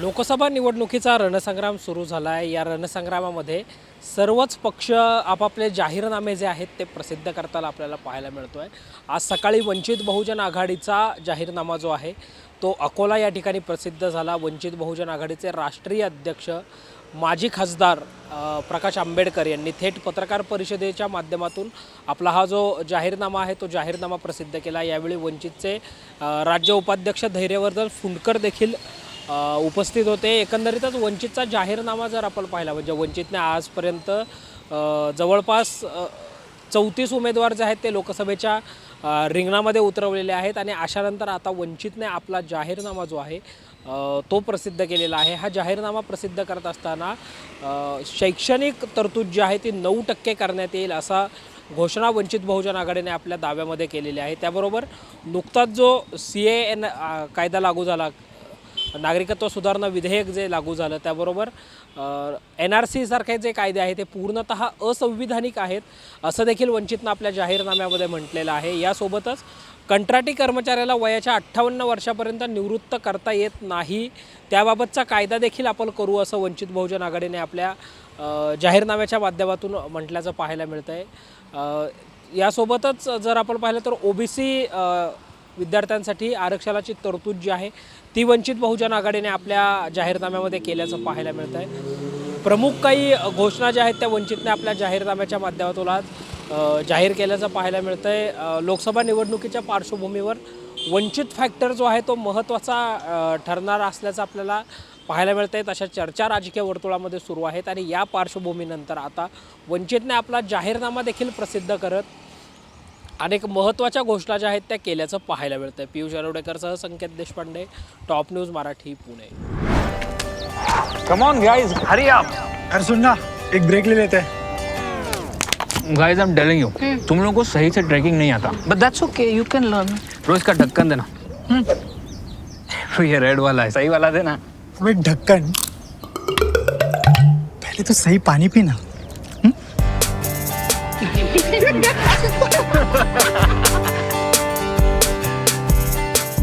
लोकसभा निवडणुकीचा रणसंग्राम सुरू झाला आहे या रणसंग्रामामध्ये सर्वच पक्ष आपापले जाहीरनामे जे आहेत ते प्रसिद्ध करताना आपल्याला पाहायला मिळतो आहे आज सकाळी वंचित बहुजन आघाडीचा जाहीरनामा जो आहे तो अकोला या ठिकाणी प्रसिद्ध झाला. वंचित बहुजन आघाडीचे राष्ट्रीय अध्यक्ष माजी खासदार प्रकाश आंबेडकर यांनी थेट पत्रकार परिषदेच्या माध्यमातून आपला हा जो जाहीरनामा आहे तो जाहीरनामा प्रसिद्ध केला. यावेळी वंचितचे राज्य उपाध्यक्ष धैर्यवर्धन फुंडकर देखील उपस्थित होते. एकंदरीतच वंचितचा जाहीरनामा जर आपण पाहिला म्हणजे वंचितने आजपर्यंत जवळपास चौतीस उमेदवार जे आहेत ते लोकसभेच्या रिंगणामध्ये उतरवलेले आहेत आणि अशानंतर आता वंचितने आपला जाहीरनामा जो आहे तो प्रसिद्ध केलेला आहे. हा जाहीरनामा प्रसिद्ध करत असताना शैक्षणिक तरतूद जी आहे ती नऊ टक्के करण्यात येईल असा घोषणा वंचित बहुजन आघाडीने आपल्या दाव्यामध्ये केलेली आहे. त्याबरोबर नुकताच जो सी ए एन कायदा लागू झाला नागरिकत्व सुधारणा विधेयक जे लागू झालं त्याबरोबर एन आर सीसारखे जे कायदे आहेत ते पूर्णतः असंविधानिक आहेत असं देखील वंचितनं आपल्या जाहीरनाम्यामध्ये म्हटलेलं आहे. यासोबतच कंत्राटी कर्मचाऱ्याला वयाच्या अठ्ठावन्न वर्षापर्यंत निवृत्त करता येत नाही त्याबाबतचा कायदा देखील आपण करू असं वंचित बहुजन आघाडीने आपल्या जाहीरनाम्याच्या माध्यमातून म्हटल्याचं पाहायला मिळतं आहे यासोबतच जर आपण पाहिलं तर ओबीसी विद्यार्थ्यांसाठी आरक्षणाची तरतूद जी आहे ती वंचित बहुजन आघाडीने आपल्या जाहीरनाम्यामध्ये केल्याचं पाहायला मिळतं आहे प्रमुख काही घोषणा ज्या आहेत त्या वंचितने आपल्या जाहीरनाम्याच्या माध्यमातून आज जाहीर केल्याचं पाहायला मिळतं आहे लोकसभा निवडणुकीच्या पार्श्वभूमीवर वंचित फॅक्टर जो आहे तो महत्त्वाचा ठरणार असल्याचं आपल्याला पाहायला मिळत आहेत अशा चर्चा राजकीय वर्तुळामध्ये सुरू आहेत आणि या पार्श्वभूमीनंतर आता वंचितने आपला जाहीरनामा देखील प्रसिद्ध करत अनेक महत्त्वाच्या घोषणा ज्या आहेत त्या केल्याचं पाहायला मिळतं आहे Piyush अरोडेकरसह Sanket Deshpande top news Marathi Pune. Come on guys hurry up अरे सुन ना एक ब्रेक ले लेते. हैं guys I am telling you तुम लोगों को सही से ट्रैकिंग नहीं आता. But that's okay, you can learn. रोज का ढक्कन देना. तो ये रेड वाला है. सही वाला देना. अबे ढक्कन पहले तो सही पानी पीना.